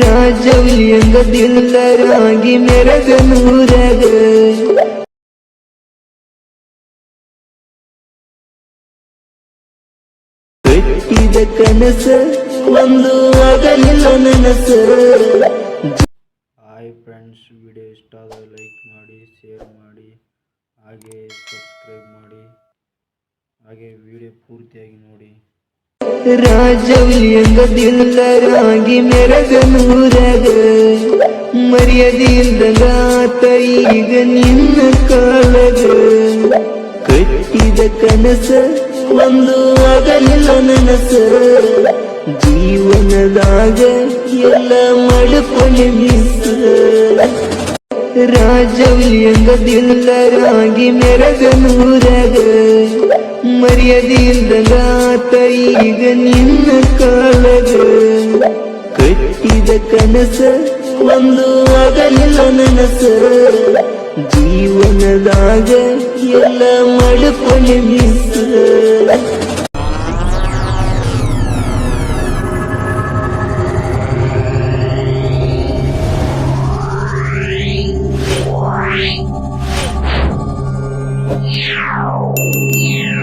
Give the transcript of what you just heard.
ராஜவில் எங்க தில்லராகி ಮೆರಗ ನೂರಗ ಕಟ್ಟಿದ ಕನಸ ಒಂದು ಆಗಲಿಲ್ಲ ಹಾಯ್ ಫ್ರೆಂಡ್ಸ್ ವಿಡಿಯೋ ಇಷ್ಟ ಆದರೆ ಲೈಕ್ ಮಾಡಿ ಶೇರ್ ಮಾಡಿ ಹಾಗೆ ಸಬ್ಸ್ಕ್ರೈಬ್ ಮಾಡಿ ಹಾಗೆ ವಿಡಿಯೋ ಪೂರ್ತಿಯಾಗಿ ನೋಡಿ ರಾಜವಲ್ಲಿ ಎಂದ ದಿಲ್ಲರಾಗಿ ಮೆರಗ ನೂರಗ ಮರ್ಯಾದೆಯಿಂದ ಈಗ ನಿನ್ನ ಕಾಲಗ ಕಟ್ಟಿದ ಕನಸ ಒಂದು ಆಗಲಿಲ್ಲ ನನಸ ಜೀವನದಾಗ ಎಲ್ಲ ಮಡುಕೊಳ್ಳಿ ಮಿಸ ராஜவில் எங்க தில்லராகி மிரக நூறக மரியாதையில் தான் ಮಾತೈ ಈಗ ನಿನ್ನ ಕಾಲದ ಕಟ್ಟಿದ ಕನಸ ಒಂದು ಆಗಲಿಲ್ಲ ನನಸ ಜೀವನದಾಗ ಎಲ್ಲ ಮಡಪಣೆ ಮಿಸ Yeah.